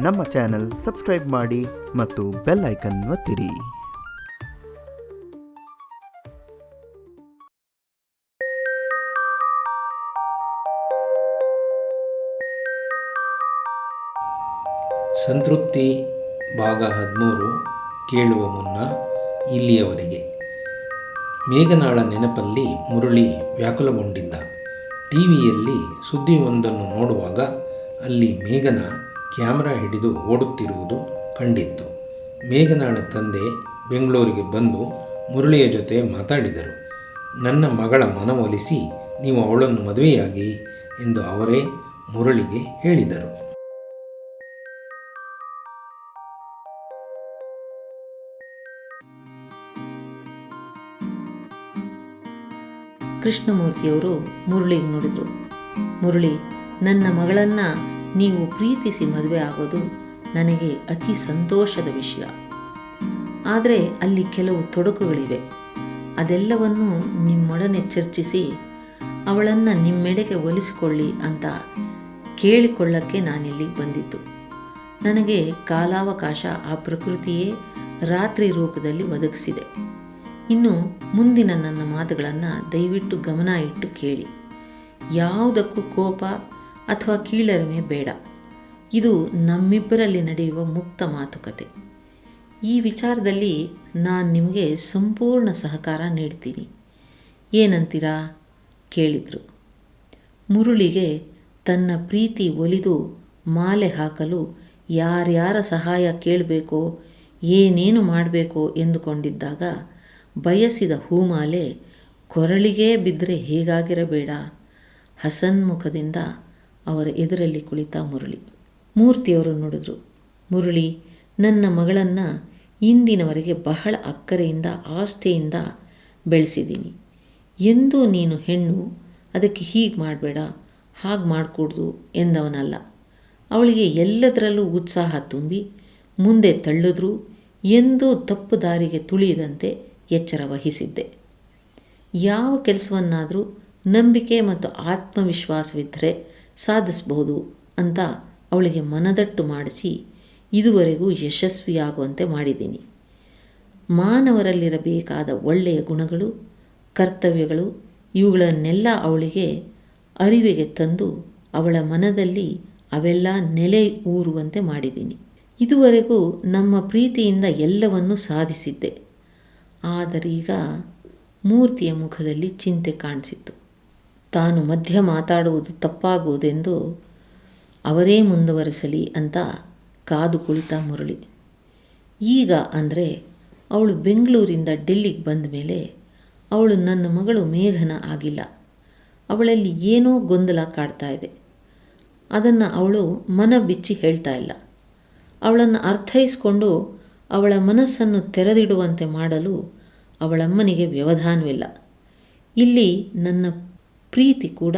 ನಮ್ಮ channel subscribe ಮಾಡಿ ಮತ್ತು ಬೆಲ್ ಐಕನ್ ಒತ್ತಿರಿ. ಸಂತೃಪ್ತಿ ಭಾಗ ಹದಿಮೂರು ಕೇಳುವ ಮುನ್ನ ಇಲ್ಲಿಯವರೆಗೆ. ಮೇಘನಾಳ ನೆನಪಲ್ಲಿ ಮುರಳಿ ವ್ಯಾಕುಲಗೊಂಡಿದ್ದ. ಟಿವಿಯಲ್ಲಿ ಸುದ್ದಿಯೊಂದನ್ನು ನೋಡುವಾಗ ಅಲ್ಲಿ ಮೇಘನ ಕ್ಯಾಮ್ರಾ ಹಿಡಿದು ಓಡುತ್ತಿರುವುದು ಕಂಡಿತ್ತು. ಮೇಘನಾಳ ತಂದೆ ಬೆಂಗಳೂರಿಗೆ ಬಂದು ಮುರಳಿಯ ಜೊತೆ ಮಾತಾಡಿದರು. ನನ್ನ ಮಗಳ ಮನವೊಲಿಸಿ ನೀವು ಅವಳನ್ನು ಮದುವೆಯಾಗಿ ಎಂದು ಅವರೇ ಮುರಳಿಗೆ ಹೇಳಿದರು. ಕೃಷ್ಣಮೂರ್ತಿಯವರು ಮುರಳಿಗೆ ನೋಡಿದರು. ಮುರಳಿ, ನನ್ನ ಮಗಳನ್ನು ನೀವು ಪ್ರೀತಿಸಿ ಮದುವೆ ಆಗೋದು ನನಗೆ ಅತಿ ಸಂತೋಷದ ವಿಷಯ. ಆದರೆ ಅಲ್ಲಿ ಕೆಲವು ತೊಡಕುಗಳಿವೆ. ಅದೆಲ್ಲವನ್ನು ನಿಮ್ಮೊಡನೆ ಚರ್ಚಿಸಿ ಅವಳನ್ನು ನಿಮ್ಮೆಡೆಗೆ ಒಲಿಸಿಕೊಳ್ಳಿ ಅಂತ ಕೇಳಿಕೊಳ್ಳಕ್ಕೆ ನಾನಿಲ್ಲಿಗೆ ಬಂದಿದ್ದು. ನನಗೆ ಕಾಲಾವಕಾಶ ಆ ಪ್ರಕೃತಿಯೇ ರಾತ್ರಿ ರೂಪದಲ್ಲಿ ಒದಗಿಸಿದೆ. ಇನ್ನು ಮುಂದಿನ ನನ್ನ ಮಾತುಗಳನ್ನು ದಯವಿಟ್ಟು ಗಮನ ಇಟ್ಟು ಕೇಳಿ. ಯಾವುದಕ್ಕೂ ಕೋಪ ಅಥವಾ ಕೀಳರಿಮೆ ಬೇಡ. ಇದು ನಮ್ಮಿಬ್ಬರಲ್ಲಿ ನಡೆಯುವ ಮುಕ್ತ ಮಾತುಕತೆ. ಈ ವಿಚಾರದಲ್ಲಿ ನಾನು ನಿಮಗೆ ಸಂಪೂರ್ಣ ಸಹಕಾರ ನೀಡ್ತೀನಿ. ಏನಂತೀರಾ? ಕೇಳಿದರು. ಮುರುಳಿಗೆ ತನ್ನ ಪ್ರೀತಿ ಒಲಿದು ಮಾಲೆ ಹಾಕಲು ಯಾರ್ಯಾರ ಸಹಾಯ ಕೇಳಬೇಕೋ, ಏನೇನು ಮಾಡಬೇಕೋ ಎಂದುಕೊಂಡಿದ್ದಾಗ ಬಯಸಿದ ಹೂಮಾಲೆ ಕೊರಳಿಗೇ ಬಿದ್ದರೆ ಹೇಗಾಗಿರಬೇಡ. ಹಸನ್ಮುಖದಿಂದ ಅವರ ಎದುರಲ್ಲಿ ಕುಳಿತ ಮುರಳಿ. ಮೂರ್ತಿಯವರು ನೋಡಿದ್ರು, ಮುರಳಿ, ನನ್ನ ಮಗಳನ್ನು ಇಂದಿನವರೆಗೆ ಬಹಳ ಅಕ್ಕರೆಯಿಂದ, ಆಸ್ಥೆಯಿಂದ ಬೆಳೆಸಿದ್ದೀನಿ. ಎಂದೂ ನೀನು ಹೆಣ್ಣು, ಅದಕ್ಕೆ ಹೀಗೆ ಮಾಡಬೇಡ, ಹಾಗೆ ಮಾಡಿಕೊಡ್ದು ಎಂದವನಲ್ಲ. ಅವಳಿಗೆ ಎಲ್ಲದರಲ್ಲೂ ಉತ್ಸಾಹ ತುಂಬಿ, ಮುಂದೆ ತಳ್ಳಿದ್ರೂ, ಎಂದೂ ತಪ್ಪು ದಾರಿಗೆ ತುಳಿಯದಂತೆ ಎಚ್ಚರ ವಹಿಸಿದ್ದೆ. ಯಾವ ಕೆಲಸವನ್ನಾದರೂ ನಂಬಿಕೆ ಮತ್ತು ಆತ್ಮವಿಶ್ವಾಸವಿದ್ದರೆ ಸಾಧಿಸಬಹುದು ಅಂತ ಅವಳಿಗೆ ಮನದಟ್ಟು ಮಾಡಿಸಿ, ಇದುವರೆಗೂ ಯಶಸ್ವಿಯಾಗುವಂತೆ ಮಾಡಿದ್ದೀನಿ. ಮಾನವರಲ್ಲಿರಬೇಕಾದ ಒಳ್ಳೆಯ ಗುಣಗಳು, ಕರ್ತವ್ಯಗಳು, ಇವುಗಳನ್ನೆಲ್ಲ ಅವಳಿಗೆ ಅರಿವಿಗೆ ತಂದು ಅವಳ ಮನದಲ್ಲಿ ಅವೆಲ್ಲ ನೆಲೆ ಊರುವಂತೆ ಮಾಡಿದ್ದೀನಿ. ಇದುವರೆಗೂ ನಮ್ಮ ಪ್ರೀತಿಯಿಂದ ಎಲ್ಲವನ್ನೂ ಸಾಧಿಸಿದ್ದೆ. ಆದರೀಗ ಮೂರ್ತಿಯ ಮುಖದಲ್ಲಿ ಚಿಂತೆ ಕಾಣಿಸಿತ್ತು. ತಾನು ಮಧ್ಯ ಮಾತಾಡುವುದು ತಪ್ಪಾಗುವುದೆಂದು ಅವರೇ ಮುಂದುವರೆಸಲಿ ಅಂತ ಕಾದು ಕುಳಿತ ಮುರಳಿ. ಈಗ ಅಂದರೆ ಅವಳು ಬೆಂಗಳೂರಿಂದ ಡೆಲ್ಲಿಗೆ ಬಂದ ಮೇಲೆ ಅವಳು ನನ್ನ ಮಗಳು ಮೇಘನ ಆಗಿಲ್ಲ. ಅವಳಲ್ಲಿ ಏನೋ ಗೊಂದಲ ಕಾಡ್ತಾ ಇದೆ. ಅದನ್ನು ಅವಳು ಮನ ಬಿಚ್ಚಿ ಹೇಳ್ತಾ ಇಲ್ಲ. ಅವಳನ್ನು ಅರ್ಥೈಸ್ಕೊಂಡು ಅವಳ ಮನಸ್ಸನ್ನು ತೆರೆದಿಡುವಂತೆ ಮಾಡಲು ಅವಳಮ್ಮನಿಗೆ ವ್ಯವಧಾನವಿಲ್ಲ. ಇಲ್ಲಿ ನನ್ನ ಪ್ರೀತಿ ಕೂಡ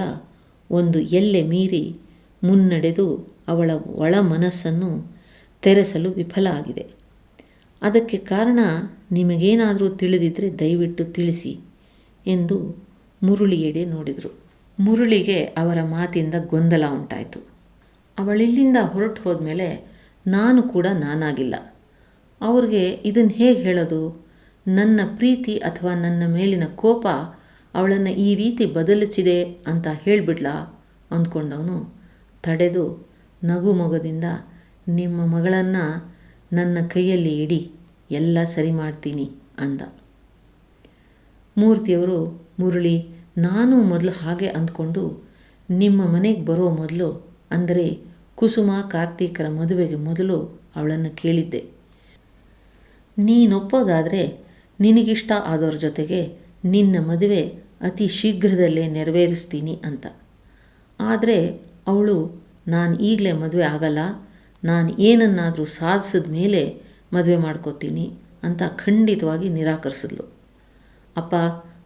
ಒಂದು ಎಲ್ಲೆ ಮೀರಿ ಮುನ್ನಡೆದು ಅವಳ ಒಳ ಮನಸ್ಸನ್ನು ತೆರೆಸಲು ವಿಫಲ ಆಗಿದೆ. ಅದಕ್ಕೆ ಕಾರಣ ನಿಮಗೇನಾದರೂ ತಿಳಿದಿದ್ದರೆ ದಯವಿಟ್ಟು ತಿಳಿಸಿ ಎಂದು ಮುರುಳಿಯೆಡೆ ನೋಡಿದರು. ಮುರುಳಿಗೆ ಅವರ ಮಾತಿಂದ ಗೊಂದಲ ಉಂಟಾಯಿತು. ಅವಳಿಲ್ಲಿಂದ ಹೊರಟು ಹೋದ್ಮೇಲೆ ನಾನು ಕೂಡ ನಾನಾಗಿಲ್ಲ. ಅವ್ರಿಗೆ ಇದನ್ನು ಹೇಗೆ ಹೇಳೋದು? ನನ್ನ ಪ್ರೀತಿ ಅಥವಾ ನನ್ನ ಮೇಲಿನ ಕೋಪ ಅವಳನ್ನು ಈ ರೀತಿ ಬದಲಿಸಿದೆ ಅಂತ ಹೇಳಿಬಿಡ್ಲಾ? ಅಂದ್ಕೊಂಡವನು ತಡೆದು ನಗು ಮೊಗದಿಂದ, ನಿಮ್ಮ ಮಗಳನ್ನು ನನ್ನ ಕೈಯಲ್ಲಿ ಇಡಿ, ಎಲ್ಲ ಸರಿ ಮಾಡ್ತೀನಿ ಅಂದ. ಮೂರ್ತಿಯವರು, ಮುರಳಿ, ನಾನು ಮೊದಲು ಹಾಗೆ ಅಂದ್ಕೊಂಡು ನಿಮ್ಮ ಮನೆಗೆ ಬರೋ ಮೊದಲು, ಅಂದರೆ ಕುಸುಮ ಕಾರ್ತೀಕರ ಮದುವೆಗೆ ಮೊದಲು ಅವಳನ್ನು ಕೇಳಿದ್ದೆ. ನೀನೊಪ್ಪೋದಾದರೆ ನಿನಗಿಷ್ಟ ಆದವ್ರ ಜೊತೆಗೆ ನಿನ್ನ ಮದುವೆ ಅತಿ ಶೀಘ್ರದಲ್ಲೇ ನೆರವೇರಿಸ್ತೀನಿ ಅಂತ. ಆದರೆ ಅವಳು, ನಾನು ಈಗಲೇ ಮದುವೆ ಆಗಲ್ಲ, ನಾನು ಏನನ್ನಾದರೂ ಸಾಧಿಸಿದ ಮೇಲೆ ಮದುವೆ ಮಾಡ್ಕೋತೀನಿ ಅಂತ ಖಂಡಿತವಾಗಿ ನಿರಾಕರಿಸಿದ್ಲು. ಅಪ್ಪ,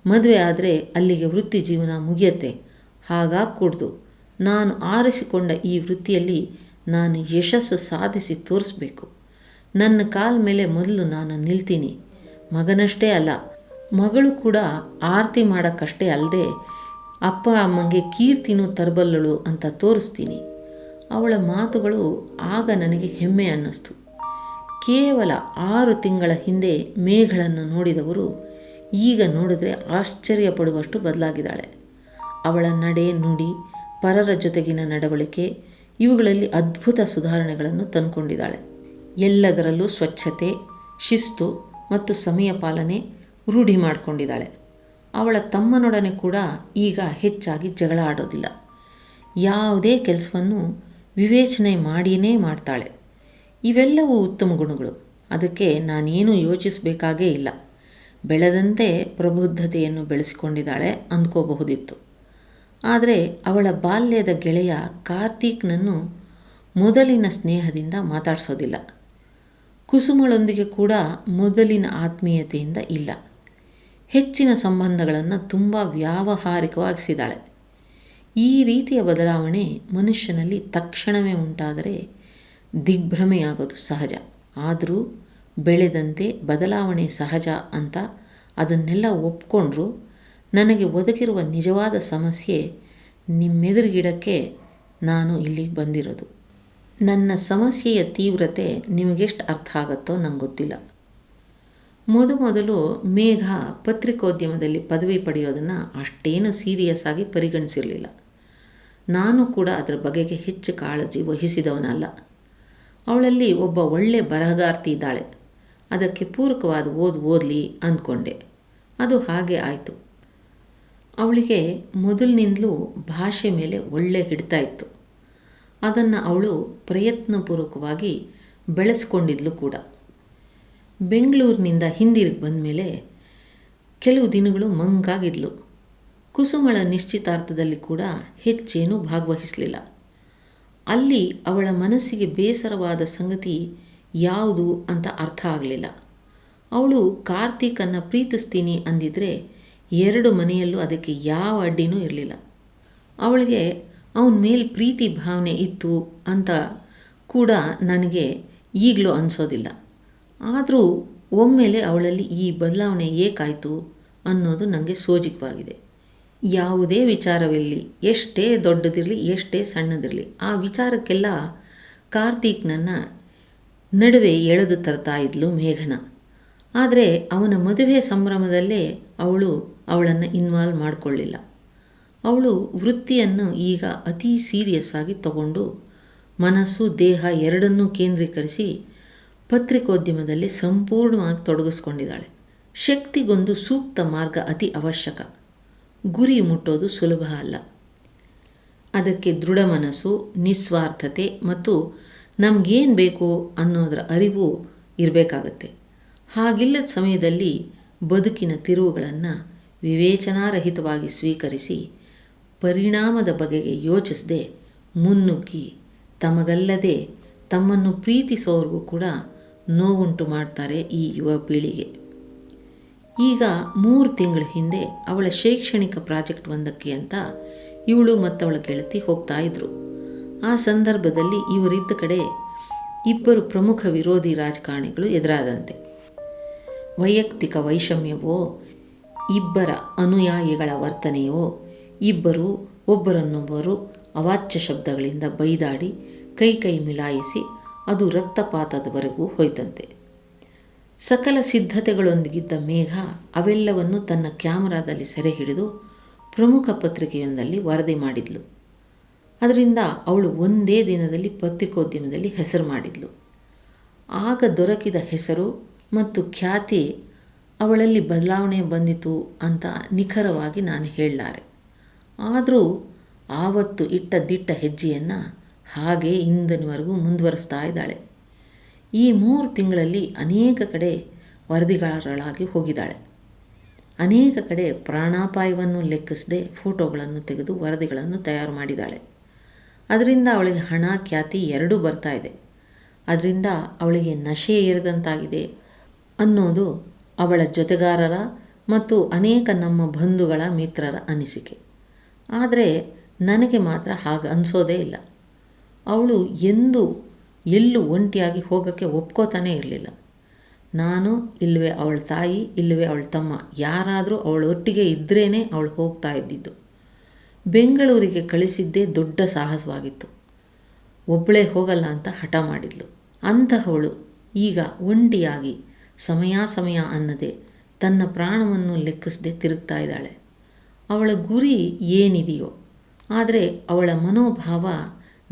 ಮದುವೆ ಆದರೆ ಅಲ್ಲಿಗೆ ವೃತ್ತಿ ಜೀವನ ಮುಗಿಯತ್ತೆ, ಹಾಗಾಗಕೂಡ್ದು. ನಾನು ಆರಿಸಿಕೊಂಡ ಈ ವೃತ್ತಿಯಲ್ಲಿ ನಾನು ಯಶಸ್ಸು ಸಾಧಿಸಿ ತೋರಿಸ್ಬೇಕು. ನನ್ನ ಕಾಲ ಮೇಲೆ ಮೊದಲು ನಾನು ನಿಲ್ತೀನಿ. ಮಗನಷ್ಟೇ ಅಲ್ಲ ಮಗಳು ಕೂಡ ಆರತಿ ಮಾಡೋಕ್ಕಷ್ಟೇ ಅಲ್ಲದೆ ಅಪ್ಪ ಅಮ್ಮಂಗೆ ಕೀರ್ತಿನೂ ತರಬಲ್ಲಳು ಅಂತ ತೋರಿಸ್ತೀನಿ. ಅವಳ ಮಾತುಗಳು ಆಗ ನನಗೆ ಹೆಮ್ಮೆ ಅನ್ನಿಸ್ತು. ಕೇವಲ ಆರು ತಿಂಗಳ ಹಿಂದೆ ಮೇಘಳನ್ನು ನೋಡಿದವರು ಈಗ ನೋಡಿದ್ರೆ ಆಶ್ಚರ್ಯ ಪಡುವಷ್ಟು ಬದಲಾಗಿದ್ದಾಳೆ. ಅವಳ ನಡೆ, ನುಡಿ, ಪರರ ಜೊತೆಗಿನ ನಡವಳಿಕೆ, ಇವುಗಳಲ್ಲಿ ಅದ್ಭುತ ಸುಧಾರಣೆಗಳನ್ನು ತಂದುಕೊಂಡಿದ್ದಾಳೆ. ಎಲ್ಲದರಲ್ಲೂ ಸ್ವಚ್ಛತೆ, ಶಿಸ್ತು ಮತ್ತು ಸಮಯ ಪಾಲನೆ ರೂಢಿ ಮಾಡಿಕೊಂಡಿದ್ದಾಳೆ. ಅವಳ ತಮ್ಮನೊಡನೆ ಕೂಡ ಈಗ ಹೆಚ್ಚಾಗಿ ಜಗಳ ಆಡೋದಿಲ್ಲ. ಯಾವುದೇ ಕೆಲಸವನ್ನು ವಿವೇಚನೆ ಮಾಡಿಯೇ ಮಾಡ್ತಾಳೆ. ಇವೆಲ್ಲವೂ ಉತ್ತಮ ಗುಣಗಳು. ಅದಕ್ಕೆ ನಾನೇನು ಯೋಚಿಸಬೇಕಾಗೇ ಇಲ್ಲ. ಬೆಳೆದಂತೆ ಪ್ರಬುದ್ಧತೆಯನ್ನು ಬೆಳೆಸಿಕೊಂಡಿದ್ದಾಳೆ ಅಂದ್ಕೋಬಹುದಿತ್ತು. ಆದರೆ ಅವಳ ಬಾಲ್ಯದ ಗೆಳೆಯ ಕಾರ್ತೀಕ್ನನ್ನು ಮೊದಲಿನ ಸ್ನೇಹದಿಂದ ಮಾತಾಡಿಸೋದಿಲ್ಲ. ಕುಸುಮಳೊಂದಿಗೆ ಕೂಡ ಮೊದಲಿನ ಆತ್ಮೀಯತೆಯಿಂದ ಇಲ್ಲ. ಹೆಚ್ಚಿನ ಸಂಬಂಧಗಳನ್ನು ತುಂಬ ವ್ಯಾವಹಾರಿಕವಾಗಿಸಿದ್ದಾಳೆ. ಈ ರೀತಿಯ ಬದಲಾವಣೆ ಮನುಷ್ಯನಲ್ಲಿ ತಕ್ಷಣವೇ ಉಂಟಾದರೆ ದಿಗ್ಭ್ರಮೆಯಾಗೋದು ಸಹಜ. ಆದರೂ ಬೆಳೆದಂತೆ ಬದಲಾವಣೆ ಸಹಜ ಅಂತ ಅದನ್ನೆಲ್ಲ ಒಪ್ಕೊಂಡ್ರು ನನಗೆ ಒದಗಿರುವ ನಿಜವಾದ ಸಮಸ್ಯೆ ನಿಮ್ಮೆದುರುಗಿಡಕ್ಕೆ ನಾನು ಇಲ್ಲಿಗೆ ಬಂದಿರೋದು. ನನ್ನ ಸಮಸ್ಯೆಯ ತೀವ್ರತೆ ನಿಮಗೆಷ್ಟು ಅರ್ಥ ಆಗುತ್ತೋ ನಂಗೆ ಗೊತ್ತಿಲ್ಲ. ಮೊದಮೊದಲು ಮೇಘ ಪತ್ರಿಕೋದ್ಯಮದಲ್ಲಿ ಪದವಿ ಪಡೆಯೋದನ್ನು ಅಷ್ಟೇನು ಸೀರಿಯಸ್ ಆಗಿ ಪರಿಗಣಿಸಿರಲಿಲ್ಲ. ನಾನು ಕೂಡ ಅದರ ಬಗೆಗೆ ಹೆಚ್ಚು ಕಾಳಜಿ ವಹಿಸಿದವನಲ್ಲ. ಅವಳಲ್ಲಿ ಒಬ್ಬ ಒಳ್ಳೆ ಬರಹಗಾರ್ತಿ ಇದ್ದಾಳೆ. ಅದಕ್ಕೆ ಪೂರಕವಾದ ಓದು ಓದಲಿ ಅಂದ್ಕೊಂಡೆ. ಅದು ಹಾಗೆ ಆಯಿತು. ಅವಳಿಗೆ ಮೊದಲಿನಿಂದಲೂ ಭಾಷೆ ಮೇಲೆ ಒಳ್ಳೆ ಹಿಡಿತಾ ಇತ್ತು. ಅದನ್ನು ಅವಳು ಪ್ರಯತ್ನಪೂರ್ವಕವಾಗಿ ಬೆಳೆಸ್ಕೊಂಡಿದ್ಲು ಕೂಡ. ಬೆಂಗಳೂರಿನಿಂದ ಹಿಂದಿರುಗಿ ಬಂದಮೇಲೆ ಕೆಲವು ದಿನಗಳು ಮಂಗಾಗಿದ್ಲು. ಕುಸುಮಳ ನಿಶ್ಚಿತಾರ್ಥದಲ್ಲಿ ಕೂಡ ಹೆಚ್ಚೇನೂ ಭಾಗವಹಿಸಲಿಲ್ಲ. ಅಲ್ಲಿ ಅವಳ ಮನಸ್ಸಿಗೆ ಬೇಸರವಾದ ಸಂಗತಿ ಯಾವುದು ಅಂತ ಅರ್ಥ ಆಗಲಿಲ್ಲ. ಅವಳು, ಕಾರ್ತೀಕನ್ನು ಪ್ರೀತಿಸ್ತೀನಿ ಅಂದಿದ್ರೆ ಎರಡು ಮನೆಯಲ್ಲೂ ಅದಕ್ಕೆ ಯಾವ ಅಡ್ಡಿನೂ ಇರಲಿಲ್ಲ. ಅವಳಿಗೆ, ಅವನ ಮೇಲೆ ಪ್ರೀತಿ ಭಾವನೆ ಇತ್ತು ಅಂತ ಕೂಡ ನನಗೆ ಈಗಲೂ ಅನಿಸೋದಿಲ್ಲ. ಆದರೂ ಒಮ್ಮೆಲೆ ಅವಳಲ್ಲಿ ಈ ಬದಲಾವಣೆ ಏಕಾಯಿತು ಅನ್ನೋದು ನನಗೆ ಸೋಜಿಕವಾಗಿದೆ. ಯಾವುದೇ ವಿಚಾರವಿರಲಿ, ಎಷ್ಟೇ ದೊಡ್ಡದಿರಲಿ, ಎಷ್ಟೇ ಸಣ್ಣದಿರಲಿ, ಆ ವಿಚಾರಕ್ಕೆಲ್ಲ ಕಾರ್ತೀಕ್ನನ್ನು ನಡುವೆ ಎಳೆದು ತರ್ತಾ ಇದ್ಲು ಮೇಘನ. ಆದರೆ ಅವನ ಮದುವೆ ಸಂಭ್ರಮದಲ್ಲೇ ಅವಳು ಅವಳನ್ನು ಇನ್ವಾಲ್ವ್ ಮಾಡಿಕೊಳ್ಳಿಲ್ಲ. ಅವಳು ವೃತ್ತಿಯನ್ನು ಈಗ ಅತಿ ಸೀರಿಯಸ್ ಆಗಿ ತಗೊಂಡು ಮನಸ್ಸು ದೇಹ ಎರಡನ್ನೂ ಕೇಂದ್ರೀಕರಿಸಿ ಪತ್ರಿಕೋದ್ಯಮದಲ್ಲಿ ಸಂಪೂರ್ಣವಾಗಿ ತೊಡಗಿಸ್ಕೊಂಡಿದ್ದಾಳೆ. ಶಕ್ತಿಗೊಂದು ಸೂಕ್ತ ಮಾರ್ಗ ಅತಿ ಅವಶ್ಯಕ. ಗುರಿ ಮುಟ್ಟೋದು ಸುಲಭ ಅಲ್ಲ. ಅದಕ್ಕೆ ದೃಢ ಮನಸ್ಸು, ನಿಸ್ವಾರ್ಥತೆ ಮತ್ತು ನಮಗೇನು ಬೇಕು ಅನ್ನೋದರ ಅರಿವು ಇರಬೇಕಾಗತ್ತೆ. ಹಾಗಿಲ್ಲದ ಸಮಯದಲ್ಲಿ ಬದುಕಿನ ತಿರುವುಗಳನ್ನು ವಿವೇಚನಾರಹಿತವಾಗಿ ಸ್ವೀಕರಿಸಿ ಪರಿಣಾಮದ ಬಗೆಗೆ ಯೋಚಿಸದೆ ಮುನ್ನುಗ್ಗಿ ತಮಗಲ್ಲದೆ ತಮ್ಮನ್ನು ಪ್ರೀತಿಸೋರಿಗೂ ಕೂಡ ನೋವುಂಟು ಮಾಡ್ತಾರೆ ಈ ಯುವ ಪೀಳಿಗೆ. ಈಗ ಮೂರು ತಿಂಗಳ ಹಿಂದೆ ಅವಳ ಶೈಕ್ಷಣಿಕ ಪ್ರಾಜೆಕ್ಟ್ ಒಂದಕ್ಕೆ ಅಂತ ಇವಳು ಮತ್ತು ಅವಳ ಗೆಳತಿ ಹೋಗ್ತಾ ಇದ್ರು. ಆ ಸಂದರ್ಭದಲ್ಲಿ ಇವರಿದ್ದ ಕಡೆ ಇಬ್ಬರು ಪ್ರಮುಖ ವಿರೋಧಿ ರಾಜಕಾರಣಿಗಳು ಎದುರಾದಂತೆ. ವೈಯಕ್ತಿಕ ವೈಷಮ್ಯವೋ, ಇಬ್ಬರ ಅನುಯಾಯಿಗಳ ವರ್ತನೆಯೋ, ಇಬ್ಬರು ಒಬ್ಬರನ್ನೊಬ್ಬರು ಅವಾಚ್ಯ ಶಬ್ದಗಳಿಂದ ಬೈದಾಡಿ ಕೈ ಕೈ ಮಿಲಾಯಿಸಿ ಅದು ರಕ್ತಪಾತದವರೆಗೂ ಹೋಯ್ತಂತೆ. ಸಕಲ ಸಿದ್ಧತೆಗಳೊಂದಿಗಿದ್ದ ಮೇಘ ಅವೆಲ್ಲವನ್ನು ತನ್ನ ಕ್ಯಾಮರಾದಲ್ಲಿ ಸೆರೆ ಹಿಡಿದು ಪ್ರಮುಖ ಪತ್ರಿಕೆಯೊಂದಲ್ಲಿ ವರದಿ ಮಾಡಿದ್ಲು. ಅದರಿಂದ ಅವಳು ಒಂದೇ ದಿನದಲ್ಲಿ ಪತ್ರಿಕೋದ್ಯಮದಲ್ಲಿ ಹೆಸರು ಮಾಡಿದ್ಲು. ಆಗ ದೊರಕಿದ ಹೆಸರು ಮತ್ತು ಖ್ಯಾತಿ ಅವಳಲ್ಲಿ ಬದಲಾವಣೆ ಬಂದಿತು ಅಂತ ನಿಖರವಾಗಿ ನಾನು ಹೇಳಲಾರೆ. ಆದರೂ ಆವತ್ತು ಇಟ್ಟ ದಿಟ್ಟ ಹೆಜ್ಜೆಯನ್ನು ಹಾಗೆ ಇಂದಿನವರೆಗೂ ಮುಂದುವರಿಸ್ತಾ ಇದ್ದಾಳೆ. ಈ ಮೂರು ತಿಂಗಳಲ್ಲಿ ಅನೇಕ ಕಡೆ ವರದಿಗಾರಳಾಗಿ ಹೋಗಿದ್ದಾಳೆ. ಅನೇಕ ಕಡೆ ಪ್ರಾಣಾಪಾಯವನ್ನು ಲೆಕ್ಕಿಸದೆ ಫೋಟೋಗಳನ್ನು ತೆಗೆದು ವರದಿಗಳನ್ನು ತಯಾರು ಮಾಡಿದ್ದಾಳೆ. ಅದರಿಂದ ಅವಳಿಗೆ ಹಣ, ಖ್ಯಾತಿ ಎರಡೂ ಬರ್ತಾ ಇದೆ. ಅದರಿಂದ ಅವಳಿಗೆ ನಶೆ ಏರಿದಂತಾಗಿದೆ ಅನ್ನೋದು ಅವಳ ಜೊತೆಗಾರರ ಮತ್ತು ಅನೇಕ ನಮ್ಮ ಬಂಧುಗಳ ಮಿತ್ರರ ಅನಿಸಿಕೆ. ಆದರೆ ನನಗೆ ಮಾತ್ರ ಹಾಗೆ ಅನಿಸೋದೇ ಇಲ್ಲ. ಅವಳು ಎಂದೂ ಎಲ್ಲೂ ಒಂಟಿಯಾಗಿ ಹೋಗೋಕ್ಕೆ ಒಪ್ಕೋತಾನೇ ಇರಲಿಲ್ಲ. ನಾನು ಇಲ್ಲವೇ ಅವಳ ತಾಯಿ ಇಲ್ಲವೇ ಅವಳ ತಮ್ಮ, ಯಾರಾದರೂ ಅವಳ ಒಟ್ಟಿಗೆ ಇದ್ರೇ ಅವಳು ಹೋಗ್ತಾ ಇದ್ದಿದ್ದು. ಬೆಂಗಳೂರಿಗೆ ಕಳಿಸಿದ್ದೇ ದೊಡ್ಡ ಸಾಹಸವಾಗಿತ್ತು. ಒಬ್ಬಳೇ ಹೋಗಲ್ಲ ಅಂತ ಹಠ ಮಾಡಿದ್ಲು. ಅಂತಹವಳು ಈಗ ಒಂಟಿಯಾಗಿ ಸಮಯ ಸಮಯ ಅನ್ನದೆ ತನ್ನ ಪ್ರಾಣವನ್ನು ಲೆಕ್ಕಿಸದೆ ತಿರುಗ್ತಾ ಇದ್ದಾಳೆ. ಅವಳ ಗುರಿ ಏನಿದೆಯೋ, ಆದರೆ ಅವಳ ಮನೋಭಾವ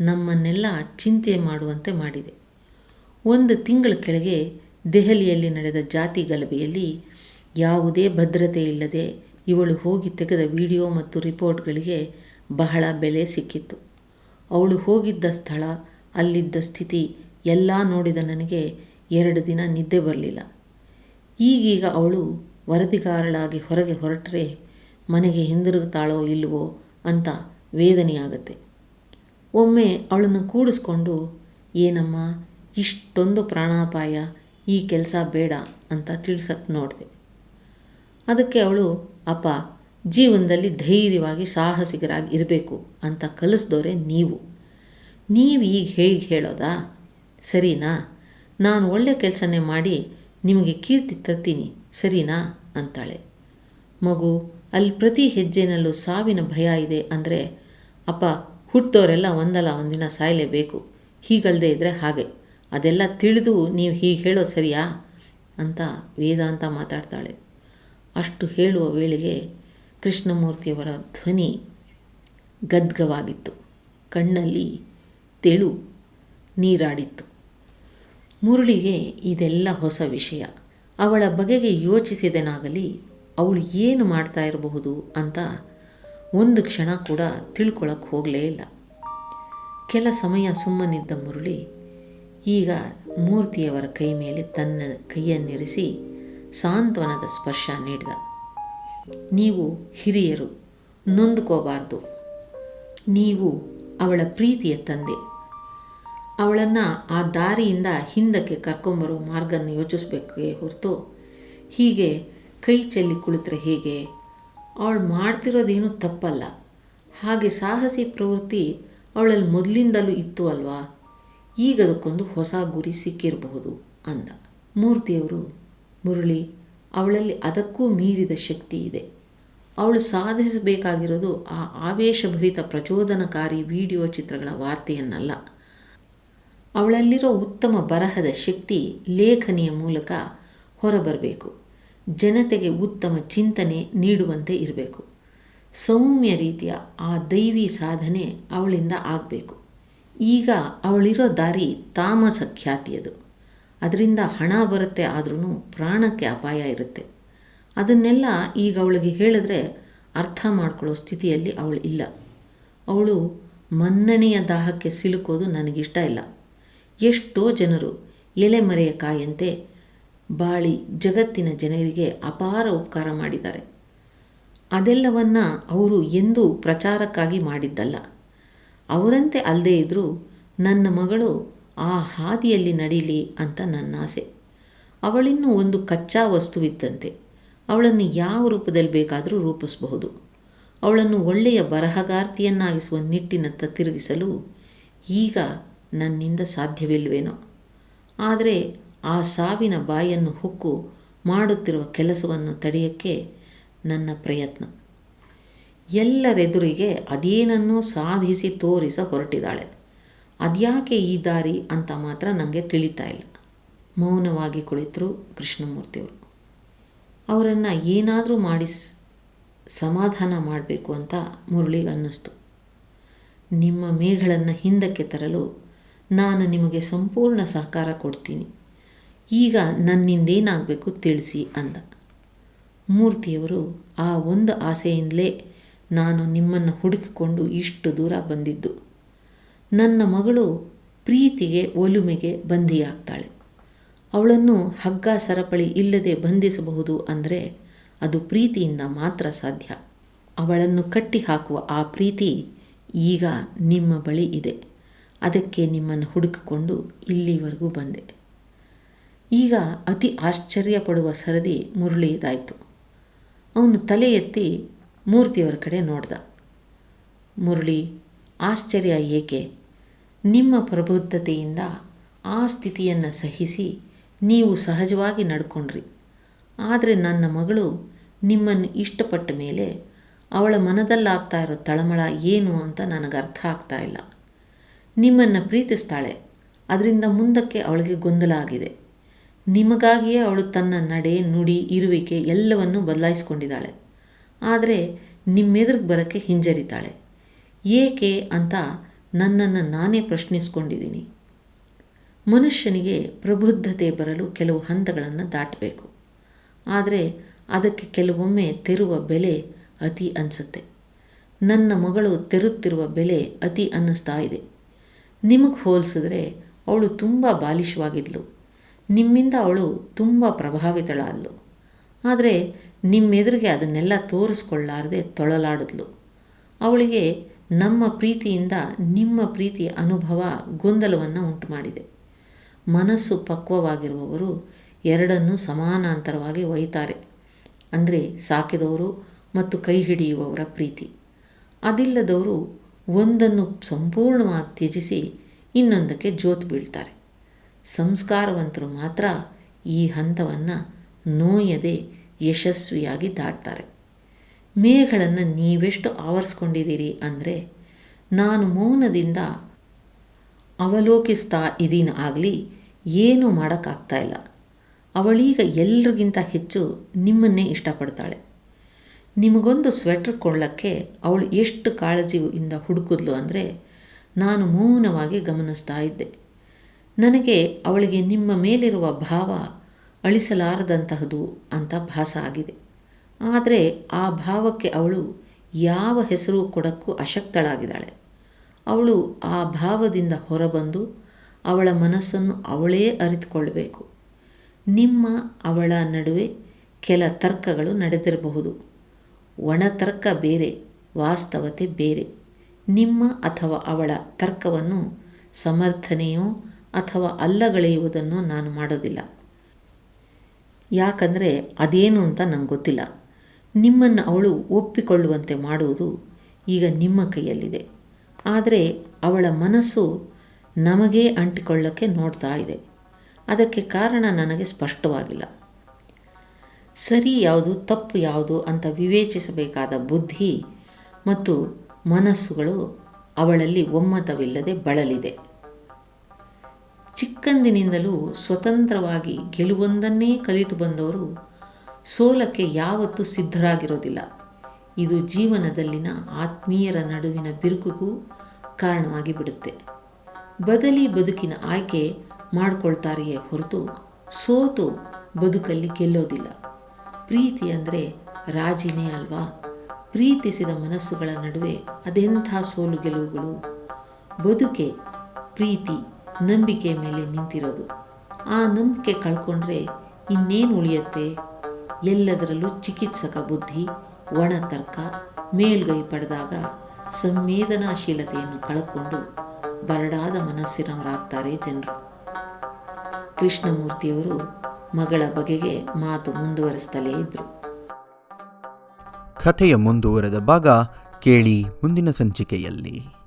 ನಮ್ಮನ್ನೆಲ್ಲ ಚಿಂತೆ ಮಾಡುವಂತೆ ಮಾಡಿದೆ. ಒಂದು ತಿಂಗಳ ಕೆಳಗೆ ದೆಹಲಿಯಲ್ಲಿ ನಡೆದ ಜಾತಿ ಗಲಭೆಯಲ್ಲಿ ಯಾವುದೇ ಭದ್ರತೆ ಇಲ್ಲದೆ ಇವಳು ಹೋಗಿ ತೆಗೆದ ವಿಡಿಯೋ ಮತ್ತು ರಿಪೋರ್ಟ್ಗಳಿಗೆ ಬಹಳ ಬೆಲೆ ಸಿಕ್ಕಿತ್ತು. ಅವಳು ಹೋಗಿದ್ದ ಸ್ಥಳ, ಅಲ್ಲಿದ್ದ ಸ್ಥಿತಿ ಎಲ್ಲ ನೋಡಿದ ನನಗೆ ಎರಡು ದಿನ ನಿದ್ದೆ ಬರಲಿಲ್ಲ. ಈಗೀಗ ಅವಳು ವರದಿಗಾರಳಾಗಿ ಹೊರಗೆ ಹೊರಟರೆ ಮನೆಗೆ ಹಿಂದಿರುಗುತ್ತಾಳೋ ಇಲ್ವೋ ಅಂತ ವೇದನೆಯಾಗತ್ತೆ. ಒಮ್ಮೆ ಅವಳನ್ನು ಕೂಡಿಸ್ಕೊಂಡು, ಏನಮ್ಮ, ಇಷ್ಟೊಂದು ಪ್ರಾಣಾಪಾಯ, ಈ ಕೆಲಸ ಬೇಡ ಅಂತ ತಿಳ್ಸಕ್ಕೆ ನೋಡಿದೆ. ಅದಕ್ಕೆ ಅವಳು, ಅಪ್ಪ, ಜೀವನದಲ್ಲಿ ಧೈರ್ಯವಾಗಿ ಸಾಹಸಿಗರಾಗಿ ಇರಬೇಕು ಅಂತ ಕಲಿಸ್ದೋರೆ ನೀವು. ನೀವು ಈಗ ಹೇಗೆ ಹೇಳೋದಾ? ಸರಿನಾ? ನಾನು ಒಳ್ಳೆ ಕೆಲಸನೇ ಮಾಡಿ ನಿಮಗೆ ಕೀರ್ತಿ ತರ್ತೀನಿ, ಸರಿನಾ? ಅಂತಾಳೆ. ಮಗು, ಅಲ್ಲಿ ಪ್ರತಿ ಹೆಜ್ಜೆನಲ್ಲೂ ಸಾವಿನ ಭಯ ಇದೆ ಅಂದರೆ, ಅಪ್ಪ ಹುಟ್ಟೋರೆಲ್ಲ ಒಂದಲ್ಲ, ಒಂದಿನ ಸಾಯಲೇಬೇಕು. ಹೀಗಲ್ಲದೆ ಇದ್ದರೆ ಹಾಗೆ. ಅದೆಲ್ಲ ತಿಳಿದು ನೀವು ಹೀಗೆ ಹೇಳೋದು ಸರಿಯಾ? ಅಂತ ವೇದಾಂತ ಮಾತಾಡ್ತಾಳೆ. ಅಷ್ಟು ಹೇಳುವ ವೇಳೆಗೆ ಕೃಷ್ಣಮೂರ್ತಿಯವರ ಧ್ವನಿ ಗದ್ಗವಾಗಿತ್ತು. ಕಣ್ಣಲ್ಲಿ ತೆಳು ನೀರಾಡಿತ್ತು. ಮುರುಳಿಗೆ ಇದೆಲ್ಲ ಹೊಸ ವಿಷಯ. ಅವಳ ಬಗೆಗೆ ಯೋಚಿಸಿದನಾಗಲಿ, ಅವಳು ಏನು ಮಾಡ್ತಾ ಇರಬಹುದು ಅಂತ ಒಂದು ಕ್ಷಣ ಕೂಡ ತಿಳ್ಕೊಳಕ್ಕೆ ಹೋಗಲೇ ಇಲ್ಲ. ಕೆಲ ಸಮಯ ಸುಮ್ಮನಿದ್ದ ಮುರಳಿ ಈಗ ಮೂರ್ತಿಯವರ ಕೈ ಮೇಲೆ ತನ್ನ ಕೈಯನ್ನಿರಿಸಿ ಸಾಂತ್ವನದ ಸ್ಪರ್ಶ ನೀಡಿದ. ನೀವು ಹಿರಿಯರು, ನೊಂದ್ಕೋಬಾರ್ದು. ನೀವು ಅವಳ ಪ್ರೀತಿಯ ತಂದೆ. ಅವಳನ್ನು ಆ ದಾರಿಯಿಂದ ಹಿಂದಕ್ಕೆ ಕರ್ಕೊಂಬರೋ ಮಾರ್ಗನ ಯೋಚಿಸಬೇಕೇ ಹೊರತು ಹೀಗೆ ಕೈ ಚೆಲ್ಲಿ ಕುಳಿತರೆ ಹೇಗೆ? ಅವಳು ಮಾಡ್ತಿರೋದೇನು ತಪ್ಪಲ್ಲ. ಹಾಗೆ ಸಾಹಸಿ ಪ್ರವೃತ್ತಿ ಅವಳಲ್ಲಿ ಮೊದಲಿಂದಲೂ ಇತ್ತು ಅಲ್ವಾ? ಈಗ ಅದಕ್ಕೊಂದು ಹೊಸ ಗುರಿ ಸಿಕ್ಕಿರಬಹುದು ಅಂದ. ಮೂರ್ತಿಯವರು, ಮುರಳಿ, ಅವಳಲ್ಲಿ ಅದಕ್ಕೂ ಮೀರಿದ ಶಕ್ತಿ ಇದೆ. ಅವಳು ಸಾಧಿಸಬೇಕಾಗಿರೋದು ಆ ಆವೇಶಭರಿತ ಪ್ರಚೋದನಕಾರಿ ವಿಡಿಯೋ ಚಿತ್ರಗಳ ವಾರ್ತೆಯನ್ನಲ್ಲ. ಅವಳಲ್ಲಿರೋ ಉತ್ತಮ ಬರಹದ ಶಕ್ತಿ ಲೇಖನಿಯ ಮೂಲಕ ಹೊರಬರಬೇಕು. ಜನತೆಗೆ ಉತ್ತಮ ಚಿಂತನೆ ನೀಡುವಂತೆ ಇರಬೇಕು. ಸೌಮ್ಯ ರೀತಿಯ ಆ ದೈವಿ ಸಾಧನೆ ಅವಳಿಂದ ಆಗಬೇಕು. ಈಗ ಅವಳಿರೋ ದಾರಿ ತಾಮಸ ಖ್ಯಾತಿಯದು. ಅದರಿಂದ ಹಣ ಬರುತ್ತೆ ಆದ್ರೂ ಪ್ರಾಣಕ್ಕೆ ಅಪಾಯ ಇರುತ್ತೆ. ಅದನ್ನೆಲ್ಲ ಈಗ ಅವಳಿಗೆ ಹೇಳಿದ್ರೆ ಅರ್ಥ ಮಾಡ್ಕೊಳ್ಳೋ ಸ್ಥಿತಿಯಲ್ಲಿ ಅವಳು ಇಲ್ಲ. ಅವಳು ಮನ್ನಣೆಯ ದಾಹಕ್ಕೆ ಸಿಲುಕೋದು ನನಗಿಷ್ಟ ಇಲ್ಲ. ಎಷ್ಟೋ ಜನರು ಎಲೆಮರೆಯ ಕಾಯಂತೆ ಬಾಳಿ ಜಗತ್ತಿನ ಜನರಿಗೆ ಅಪಾರ ಉಪಕಾರ ಮಾಡಿದ್ದಾರೆ. ಅದೆಲ್ಲವನ್ನ ಅವರು ಎಂದೂ ಪ್ರಚಾರಕ್ಕಾಗಿ ಮಾಡಿದ್ದಲ್ಲ. ಅವರಂತೆ ಅಲ್ಲದೇ ಇದ್ದರೂ ನನ್ನ ಮಗಳು ಆ ಹಾದಿಯಲ್ಲಿ ನಡೀಲಿ ಅಂತ ನನ್ನ ಆಸೆ. ಅವಳಿನ್ನೂ ಒಂದು ಕಚ್ಚಾ ವಸ್ತುವಿದ್ದಂತೆ. ಅವಳನ್ನು ಯಾವ ರೂಪದಲ್ಲಿ ಬೇಕಾದರೂ ರೂಪಿಸಬಹುದು. ಅವಳನ್ನು ಒಳ್ಳೆಯ ಬರಹಗಾರ್ತಿಯನ್ನಾಗಿಸುವ ನಿಟ್ಟಿನತ್ತ ತಿರುಗಿಸಲು ಈಗ ನನ್ನಿಂದ ಸಾಧ್ಯವಿಲ್ಲವೇನೋ ಆದರೆ ಆ ಸಾವಿನ ಬಾಯನ್ನು ಹುಕ್ಕು ಮಾಡುತ್ತಿರುವ ಕೆಲಸವನ್ನು ತಡೆಯಕ್ಕೆ ನನ್ನ ಪ್ರಯತ್ನ. ಎಲ್ಲರೆದುರಿಗೆ ಅದೇನನ್ನೂ ಸಾಧಿಸಿ ತೋರಿಸ ಹೊರಟಿದ್ದಾಳೆ. ಅದ್ಯಾಕೆ ಈ ದಾರಿ ಅಂತ ಮಾತ್ರ ನನಗೆ ತಿಳಿತಾ ಇಲ್ಲ. ಮೌನವಾಗಿ ಕುಳಿತರು ಕೃಷ್ಣಮೂರ್ತಿಯವರು. ಅವರನ್ನು ಏನಾದರೂ ಮಾಡಿ ಸಮಾಧಾನ ಮಾಡಬೇಕು ಅಂತ ಮುರಳಿಗೆ ಅನ್ನಿಸ್ತು. ನಿಮ್ಮ ಮೇಘಳನ್ನು ಹಿಂದಕ್ಕೆ ತರಲು ನಾನು ನಿಮಗೆ ಸಂಪೂರ್ಣ ಸಹಕಾರ ಕೊಡ್ತೀನಿ. ಈಗ ನನ್ನಿಂದೇನಾಗಬೇಕು ತಿಳಿಸಿ ಅಂದ. ಮೂರ್ತಿಯವರು ಆ ಒಂದು ಆಸೆಯಿಂದಲೇ ನಾನು ನಿಮ್ಮನ್ನು ಹುಡುಕಿಕೊಂಡು ಇಷ್ಟು ದೂರ ಬಂದಿದ್ದು. ನನ್ನ ಮಗಳು ಪ್ರೀತಿಗೆ ಒಲುಮೆಗೆ ಬಂಧಿಯಾಗ್ತಾಳೆ. ಅವಳನ್ನು ಹಗ್ಗ ಸರಪಳಿ ಇಲ್ಲದೆ ಬಂಧಿಸಬಹುದು ಅಂದರೆ ಅದು ಪ್ರೀತಿಯಿಂದ ಮಾತ್ರ ಸಾಧ್ಯ. ಅವಳನ್ನು ಕಟ್ಟಿ ಹಾಕುವ ಆ ಪ್ರೀತಿ ಈಗ ನಿಮ್ಮ ಬಳಿ ಇದೆ. ಅದಕ್ಕೆ ನಿಮ್ಮನ್ನು ಹುಡುಕಿಕೊಂಡು ಇಲ್ಲಿವರೆಗೂ ಬಂದೆ. ಈಗ ಅತಿ ಆಶ್ಚರ್ಯ ಪಡುವ ಸರದಿ ಮುರಳಿದಾಯಿತು ಅವನು ತಲೆ ಎತ್ತಿ ಮೂರ್ತಿಯವರ ಕಡೆ ನೋಡ್ದ. ಮುರಳಿ, ಆಶ್ಚರ್ಯ ಏಕೆ? ನಿಮ್ಮ ಪ್ರಬುದ್ಧತೆಯಿಂದ ಆ ಸ್ಥಿತಿಯನ್ನು ಸಹಿಸಿ ನೀವು ಸಹಜವಾಗಿ ನಡ್ಕೊಂಡ್ರಿ. ಆದರೆ ನನ್ನ ಮಗಳು ನಿಮ್ಮನ್ನು ಇಷ್ಟಪಟ್ಟ ಮೇಲೆ ಅವಳ ಮನದಲ್ಲಾಗ್ತಾ ಇರೋ ತಳಮಳ ಏನು ಅಂತ ನನಗೆ ಅರ್ಥ ಆಗ್ತಾ ಇಲ್ಲ. ನಿಮ್ಮನ್ನು ಪ್ರೀತಿಸ್ತಾಳೆ. ಅದರಿಂದ ಮುಂದಕ್ಕೆ ಅವಳಿಗೆ ಗೊಂದಲ ಆಗಿದೆ. ನಿಮಗಾಗಿಯೇ ಅವಳು ತನ್ನ ನಡೆ, ನುಡಿ, ಇರುವಿಕೆ ಎಲ್ಲವನ್ನು ಬದಲಾಯಿಸ್ಕೊಂಡಿದ್ದಾಳೆ. ಆದರೆ ನಿಮ್ಮೆದುರಿಗೆ ಬರೋಕ್ಕೆ ಹಿಂಜರಿತಾಳೆ. ಏಕೆ ಅಂತ ನನ್ನನ್ನು ನಾನೇ ಪ್ರಶ್ನಿಸ್ಕೊಂಡಿದ್ದೀನಿ. ಮನುಷ್ಯನಿಗೆ ಪ್ರಬುದ್ಧತೆ ಬರಲು ಕೆಲವು ಹಂತಗಳನ್ನು ದಾಟಬೇಕು. ಆದರೆ ಅದಕ್ಕೆ ಕೆಲವೊಮ್ಮೆ ತೆರುವ ಬೆಲೆ ಅತಿ ಅನಿಸುತ್ತೆ. ನನ್ನ ಮಗಳು ತೆರುತ್ತಿರುವ ಬೆಲೆ ಅತಿ ಅನ್ನಿಸ್ತಾ ಇದೆ. ನಿಮಗೆ ಹೋಲಿಸಿದ್ರೆ ಅವಳು ತುಂಬ ಬಾಲಿಶವಾಗಿದ್ಲು. ನಿಮ್ಮಿಂದ ಅವಳು ತುಂಬ ಪ್ರಭಾವಿತಳಾದಳು ಆದರೆ ನಿಮ್ಮೆದುರಿಗೆ ಅದನ್ನೆಲ್ಲ ತೋರಿಸ್ಕೊಳ್ಳಾರದೆ ತೊಳಲಾಡಿದ್ಲು. ಅವಳಿಗೆ ನಮ್ಮ ಪ್ರೀತಿಯಿಂದ ನಿಮ್ಮ ಪ್ರೀತಿ ಅನುಭವ ಗೊಂದಲವನ್ನು ಉಂಟು ಮಾಡಿದೆ ಮನಸ್ಸು ಪಕ್ವವಾಗಿರುವವರು ಎರಡನ್ನೂ ಸಮಾನಾಂತರವಾಗಿ ಒಯ್ತಾರೆ. ಅಂದರೆ ಸಾಕಿದವರು ಮತ್ತು ಕೈ ಹಿಡಿಯುವವರ ಪ್ರೀತಿ. ಅದಿಲ್ಲದವರು ಒಂದನ್ನು ಸಂಪೂರ್ಣವಾಗಿ ತ್ಯಜಿಸಿ ಇನ್ನೊಂದಕ್ಕೆ ಜೋತು ಬೀಳ್ತಾರೆ. ಸಂಸ್ಕಾರವಂತರು ಮಾತ್ರ ಈ ಹಂತವನ್ನು ನೋಯದೆ ಯಶಸ್ವಿಯಾಗಿ ದಾಟ್ತಾರೆ. ಮೇಘಗಳನ್ನು ನೀವೆಷ್ಟು ಆವರಿಸ್ಕೊಂಡಿದ್ದೀರಿ ಅಂದರೆ, ನಾನು ಮೌನದಿಂದ ಅವಲೋಕಿಸ್ತಾ ಇದ್ದೀನ ಆಗಲಿ ಏನೂ ಮಾಡೋಕ್ಕಾಗ್ತಾ ಇಲ್ಲ. ಅವಳೀಗ ಎಲ್ರಿಗಿಂತ ಹೆಚ್ಚು ನಿಮ್ಮನ್ನೇ ಇಷ್ಟಪಡ್ತಾಳೆ. ನಿಮಗೊಂದು ಸ್ವೆಟ್ರ್ ಕೊಳ್ಳೋಕ್ಕೆ ಅವಳು ಎಷ್ಟು ಕಾಳಜಿಯಿಂದ ಹುಡುಕಿದ್ಲು ಅಂದರೆ, ನಾನು ಮೌನವಾಗಿ ಗಮನಿಸ್ತಾ ಇದ್ದೆ. ನನಗೆ ಅವಳಿಗೆ ನಿಮ್ಮ ಮೇಲಿರುವ ಭಾವ ಅಳಿಸಲಾರದಂತಹದು ಅಂತ ಭಾಸ ಆಗಿದೆ. ಆದರೆ ಆ ಭಾವಕ್ಕೆ ಅವಳು ಯಾವ ಹೆಸರು ಕೊಡಕ್ಕೂ ಅಶಕ್ತಳಾಗಿದ್ದಾಳೆ. ಅವಳು ಆ ಭಾವದಿಂದ ಹೊರಬಂದು ಅವಳ ಮನಸ್ಸನ್ನು ಅವಳೇ ಅರಿತುಕೊಳ್ಬೇಕು. ನಿಮ್ಮ ಅವಳ ನಡುವೆ ಕೆಲ ತರ್ಕಗಳು ನಡೆದಿರಬಹುದು. ಒಣತರ್ಕ ಬೇರೆ, ವಾಸ್ತವತೆ ಬೇರೆ. ನಿಮ್ಮ ಅಥವಾ ಅವಳ ತರ್ಕವನ್ನು ಸಮರ್ಥನೆಯೋ ಅಥವಾ ಅಲ್ಲಗಳೆಯುವುದನ್ನು ನಾನು ಮಾಡೋದಿಲ್ಲ. ಯಾಕಂದರೆ ಅದೇನು ಅಂತ ನಂಗೆ ಗೊತ್ತಿಲ್ಲ. ನಿಮ್ಮನ್ನು ಅವಳು ಒಪ್ಪಿಕೊಳ್ಳುವಂತೆ ಮಾಡುವುದು ಈಗ ನಿಮ್ಮ ಕೈಯಲ್ಲಿದೆ. ಆದರೆ ಅವಳ ಮನಸ್ಸು ನಮಗೇ ಅಂಟಿಕೊಳ್ಳೋಕ್ಕೆ ನೋಡ್ತಾ ಇದೆ. ಅದಕ್ಕೆ ಕಾರಣ ನನಗೆ ಸ್ಪಷ್ಟವಾಗಿಲ್ಲ. ಸರಿ ಯಾವುದು ತಪ್ಪು ಯಾವುದು ಅಂತ ವಿವೇಚಿಸಬೇಕಾದ ಬುದ್ಧಿ ಮತ್ತು ಮನಸ್ಸುಗಳು ಅವಳಲ್ಲಿ ಒಮ್ಮತವಿಲ್ಲದೆ ಬಳಲಿದೆ. ಚಿಕ್ಕಂದಿನಿಂದಲೂ ಸ್ವತಂತ್ರವಾಗಿ ಗೆಲುವೊಂದನ್ನೇ ಕಲಿತು ಬಂದವರು ಸೋಲಕ್ಕೆ ಯಾವತ್ತೂ ಸಿದ್ಧರಾಗಿರೋದಿಲ್ಲ. ಇದು ಜೀವನದಲ್ಲಿನ ಆತ್ಮೀಯರ ನಡುವಿನ ಬಿರುಕುಗೂ ಕಾರಣವಾಗಿ ಬಿಡುತ್ತೆ. ಬದಲಿ ಬದುಕಿನ ಆಯ್ಕೆ ಮಾಡಿಕೊಳ್ತಾರೆಯೇ ಹೊರತು ಸೋತು ಬದುಕಲ್ಲಿ ಗೆಲ್ಲೋದಿಲ್ಲ. ಪ್ರೀತಿ ಅಂದರೆ ರಾಜಿನೇ ಅಲ್ವಾ? ಪ್ರೀತಿಸಿದ ಮನಸ್ಸುಗಳ ನಡುವೆ ಅದೆಂಥ ಸೋಲು ಗೆಲುವುಗಳು? ಬದುಕೆ ಪ್ರೀತಿ ನಂಬಿಕೆ ಮೇಲೆ ನಿಂತಿರೋದು. ಆ ನಂಬಿಕೆ ಕಳ್ಕೊಂಡ್ರೆ ಇನ್ನೇನು ಉಳಿಯುತ್ತೆ? ಎಲ್ಲದರಲ್ಲೂ ಚಿಕಿತ್ಸಕ ಬುದ್ಧಿ, ಒಣ ತರ್ಕ, ಮೇಲ್ಗೈ ಪಡೆದಾಗ ಸಂವೇದನಾಶೀಲತೆಯನ್ನು ಕಳ್ಕೊಂಡು ಬರಡಾದ ಮನಸ್ಸಿನವರಾಗ್ತಾರೆ ಜನರು. ಕೃಷ್ಣಮೂರ್ತಿಯವರು ಮಗಳ ಬಗೆಗೆ ಮಾತು ಮುಂದುವರಿಸ್ತಲೇ ಇದ್ದರು ಕಥೆಯ ಮುಂದುವರೆದ ಭಾಗ ಕೇಳಿ ಮುಂದಿನ ಸಂಚಿಕೆಯಲ್ಲಿ.